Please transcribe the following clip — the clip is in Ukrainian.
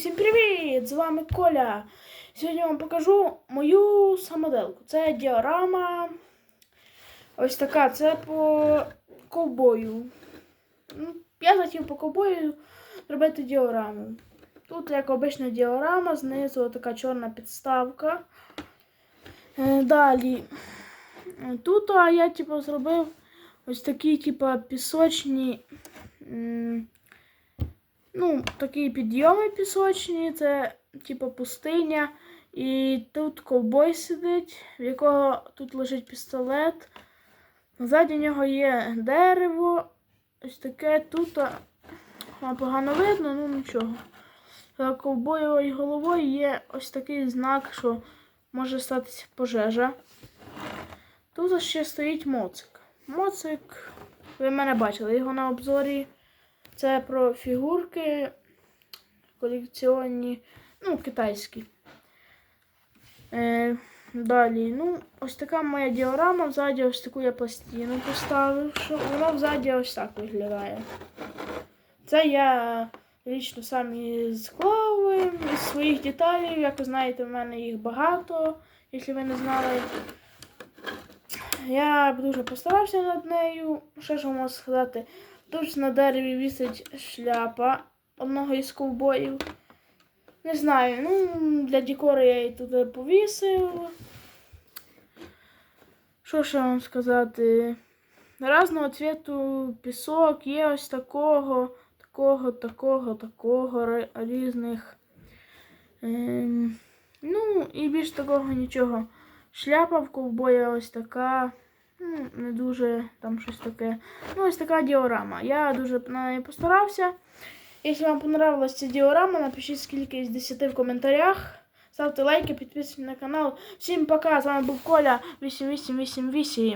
Всім привіт! З вами Коля. Сьогодні я вам покажу мою самоделку. Це діорама. Ось така. Це по ковбою. Ну, Я хотів по ковбою зробити діораму. Тут, як обична діорама, знизу така чорна підставка. Е, Далі. Тут а, я типу, зробив ось такі, типу, пісочні. Ну, такі підйоми пісочні, це типу пустиня. І тут ковбой сидить, в якого тут лежить пістолет. Ззаді нього є дерево. Ось таке тут а, погано видно, ну нічого. За ковбоєвою головою є ось такий знак, що може статися пожежа. Тут ще стоїть моцик. Моцик, ви мене бачили, його на обзорі. Це про фігурки колекціонні, ну, китайські. Е, далі, ну, ось така моя діорама. Взаді ось таку я пластину поставив, що воно взаді ось так виглядає. Це я лічно сам і склав із своїх деталей. Як ви знаєте, в мене їх багато, якщо ви не знали. Я дуже постарався над нею. Що ж можу сказати? Тут на дереві вісить шляпа одного із ковбоїв. Не знаю, ну, для декору я її туди повісив. Що ще вам сказати? Разного цвіту пісок є ось такого, такого, такого, такого різних. Ем, ну, і більш такого нічого. Шляпа в ковбоя ось така. Ну, не дуже там щось таке. Ну, ось така діорама. Я дуже на неї постарався. Якщо вам понравилась ця діорама, напишіть скільки з 10 в коментарях. Ставте лайки, підписуйтесь на канал. Всім пока! З вами був Коля 8888.